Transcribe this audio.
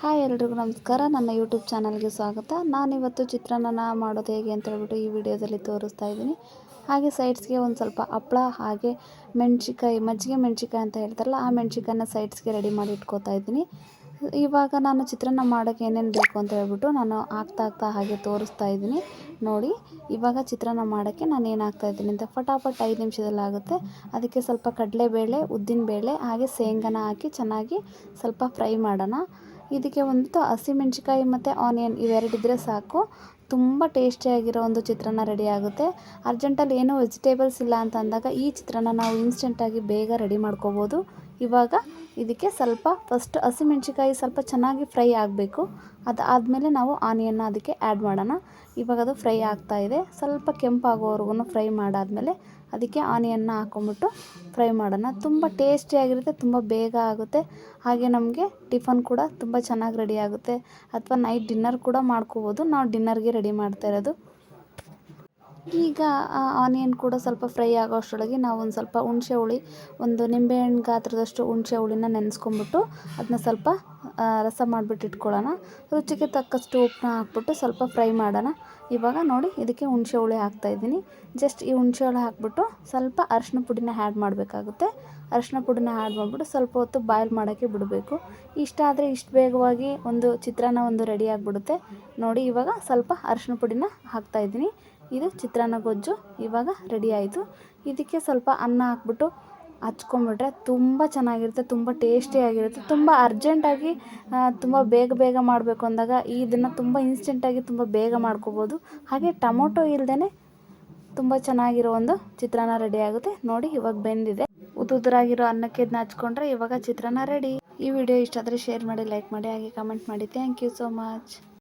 Hi ಎಲ್ರಿಗೂ ನಮಸ್ಕಾರ. ನನ್ನ ಯೂಟ್ಯೂಬ್ ಚಾನಲ್ಗೆ ಸ್ವಾಗತ. ನಾನಿವತ್ತು ಚಿತ್ರಾನ್ನ ಮಾಡೋದು ಹೇಗೆ ಅಂತ ಹೇಳ್ಬಿಟ್ಟು ಈ ವಿಡಿಯೋದಲ್ಲಿ ತೋರಿಸ್ತಾ ಇದ್ದೀನಿ. ಹಾಗೆ ಸೈಡ್ಸ್ಗೆ ಒಂದು ಸ್ವಲ್ಪ ಹಪ್ಪಳ ಹಾಗೆ ಮೆಣಸಿಕಾಯಿ ಮಜ್ಜಿಗೆ ಮೆಣಸಿಕಾಯಿ ಅಂತ ಹೇಳ್ತಾರಲ್ಲ, ಆ ಮೆಣಸಿಕಾಯನ್ನ ಸೈಡ್ಸ್ಗೆ ರೆಡಿ ಮಾಡಿ ಇಟ್ಕೋತಾ ಇದ್ದೀನಿ. ಇವಾಗ ನಾನು ಚಿತ್ರಾನ್ನ ಮಾಡೋಕ್ಕೆ ಏನೇನು ಬೇಕು ಅಂತ ಹೇಳ್ಬಿಟ್ಟು ನಾನು ಹಾಕ್ತಾ ಆಗ್ತಾ ಹಾಗೆ ತೋರಿಸ್ತಾ ಇದ್ದೀನಿ. ನೋಡಿ, ಇವಾಗ ಚಿತ್ರಾನ್ನ ಮಾಡೋಕ್ಕೆ ನಾನು ಏನು ಹಾಕ್ತಾಯಿದ್ದೀನಿ ಅಂತ ಫಟಾಫಟ್ ಐದು ನಿಮಿಷದಲ್ಲಿ ಆಗುತ್ತೆ. ಅದಕ್ಕೆ ಸ್ವಲ್ಪ ಕಡಲೆಬೇಳೆ, ಉದ್ದಿನಬೇಳೆ, ಹಾಗೆ ಶೇಂಗಾನ ಹಾಕಿ ಚೆನ್ನಾಗಿ ಸ್ವಲ್ಪ ಫ್ರೈ ಮಾಡೋಣ. ಇದಕ್ಕೆ ಒಂದು ಹಸಿಮೆಣ್ಸಿಕಾಯಿ ಮತ್ತು ಆನಿಯನ್ ಇವೆರಡಿದ್ರೆ ಸಾಕು. ತುಂಬ ಟೇಸ್ಟಿಯಾಗಿರೋ ಒಂದು ಚಿತ್ರಾನ್ನ ರೆಡಿ ಆಗುತ್ತೆ. ಅರ್ಜೆಂಟಲ್ಲಿ ಏನೂ ವೆಜಿಟೇಬಲ್ಸ್ ಇಲ್ಲ ಅಂತ ಅಂದಾಗ ಈ ಚಿತ್ರಾನ್ನ ನಾವು ಇನ್ಸ್ಟೆಂಟಾಗಿ ಬೇಗ ರೆಡಿ ಮಾಡ್ಕೋಬೋದು. ಇವಾಗ ಇದಕ್ಕೆ ಸ್ವಲ್ಪ ಫಸ್ಟ್ ಹಸಿಮೆಣ್ಸಿಕಾಯಿ ಸ್ವಲ್ಪ ಚೆನ್ನಾಗಿ ಫ್ರೈ ಆಗಬೇಕು. ಅದು ಆದಮೇಲೆ ನಾವು ಆನಿಯನ್ನ ಅದಕ್ಕೆ ಆ್ಯಡ್ ಮಾಡೋಣ. ಇವಾಗ ಅದು ಫ್ರೈ ಆಗ್ತಾಯಿದೆ ಸ್ವಲ್ಪ ಕೆಂಪಾಗೋವರೆಗೂ ಫ್ರೈ ಮಾಡಾದಮೇಲೆ ಅದಕ್ಕೆ ಆನಿಯನ್ನ ಹಾಕ್ಕೊಂಬಿಟ್ಟು ಫ್ರೈ ಮಾಡೋಣ. ತುಂಬ ಟೇಸ್ಟಿಯಾಗಿರುತ್ತೆ, ತುಂಬ ಬೇಗ ಆಗುತ್ತೆ. ಹಾಗೆ ನಮಗೆ ಟಿಫನ್ ಕೂಡ ತುಂಬ ಚೆನ್ನಾಗಿ ರೆಡಿ ಆಗುತ್ತೆ. ಅಥವಾ ನೈಟ್ ಡಿನ್ನರ್ ಕೂಡ ಮಾಡ್ಕೋಬೋದು. ನಾವು ಡಿನ್ನರ್ಗೆ ರೆಡಿ ಮಾಡ್ತಾ ಇರೋದು. ಈಗ ಆನಿಯನ್ ಕೂಡ ಸ್ವಲ್ಪ ಫ್ರೈ ಆಗೋ ಅಷ್ಟರೊಳಗೆ ನಾವು ಒಂದು ಸ್ವಲ್ಪ ಹುಣಸೆ ಹುಳಿ, ಒಂದು ನಿಂಬೆಹಣ್ಣು ಗಾತ್ರದಷ್ಟು ಹುಣಸೆ ಹುಳಿನ ನೆನೆಸ್ಕೊಂಬಿಟ್ಟು ಅದನ್ನ ಸ್ವಲ್ಪ ರಸ ಮಾಡಿಬಿಟ್ಟು ಇಟ್ಕೊಳ್ಳೋಣ ರುಚಿಗೆ ತಕ್ಕಷ್ಟು ಉಪ್ಪನ್ನ ಹಾಕ್ಬಿಟ್ಟು ಸ್ವಲ್ಪ ಫ್ರೈ ಮಾಡೋಣ. ಇವಾಗ ನೋಡಿ ಇದಕ್ಕೆ ಹುಣಸೆ ಹುಳಿ ಹಾಕ್ತಾಯಿದ್ದೀನಿ ಜಸ್ಟ್ ಈ ಹುಣಸೆ ಹುಳಿ ಹಾಕ್ಬಿಟ್ಟು ಸ್ವಲ್ಪ ಅರಿಶಿನ ಪುಡಿನ ಆ್ಯಡ್ ಮಾಡಬೇಕಾಗುತ್ತೆ. ಅರಿಶಿನ ಪುಡಿನ ಆ್ಯಡ್ ಮಾಡಿಬಿಟ್ಟು ಸ್ವಲ್ಪ ಹೊತ್ತು ಬಾಯ್ಲ್ ಮಾಡೋಕ್ಕೆ ಬಿಡಬೇಕು. ಇಷ್ಟ ಆದರೆ ಇಷ್ಟು ಬೇಗವಾಗಿ ಒಂದು ಚಿತ್ರಾನ್ನ ಒಂದು ರೆಡಿ ಆಗಿಬಿಡುತ್ತೆ. ನೋಡಿ ಇವಾಗ ಸ್ವಲ್ಪ ಅರಿಶಿನ ಪುಡಿನ ಹಾಕ್ತಾಯಿದ್ದೀನಿ ಇದು ಚಿತ್ರಾನ್ನ ಗೊಜ್ಜು. ಇವಾಗ ರೆಡಿ ಆಯಿತು. ಇದಕ್ಕೆ ಸ್ವಲ್ಪ ಅನ್ನ ಹಾಕ್ಬಿಟ್ಟು ಹಚ್ಕೊಂಬಿಟ್ರೆ ತುಂಬ ಚೆನ್ನಾಗಿರುತ್ತೆ, ತುಂಬ ಟೇಸ್ಟಿಯಾಗಿರುತ್ತೆ ತುಂಬ ಅರ್ಜೆಂಟಾಗಿ ತುಂಬ ಬೇಗ ಬೇಗ ಮಾಡಬೇಕು ಅಂದಾಗ ಇದನ್ನು ತುಂಬ ಇನ್ಸ್ಟೆಂಟಾಗಿ ತುಂಬ ಬೇಗ ಮಾಡ್ಕೋಬೋದು. ಹಾಗೆ ಟೊಮೊಟೊ ಇಲ್ಲದೇ ತುಂಬ ಚೆನ್ನಾಗಿರೋ ಒಂದು ಚಿತ್ರಾನ್ನ ರೆಡಿ ಆಗುತ್ತೆ. ನೋಡಿ ಇವಾಗ ಬೆಂದಿದೆ. ಉದುರಾಗಿರೋ ಅನ್ನಕ್ಕೆ ಇದನ್ನ ಹಚ್ಕೊಂಡ್ರೆ ಇವಾಗ ಚಿತ್ರಾನ್ನ ರೆಡಿ ಈ ವಿಡಿಯೋ ಇಷ್ಟ ಆದರೆ ಶೇರ್ ಮಾಡಿ ಲೈಕ್ ಮಾಡಿ, ಹಾಗೆ ಕಮೆಂಟ್ ಮಾಡಿ. Thank you so much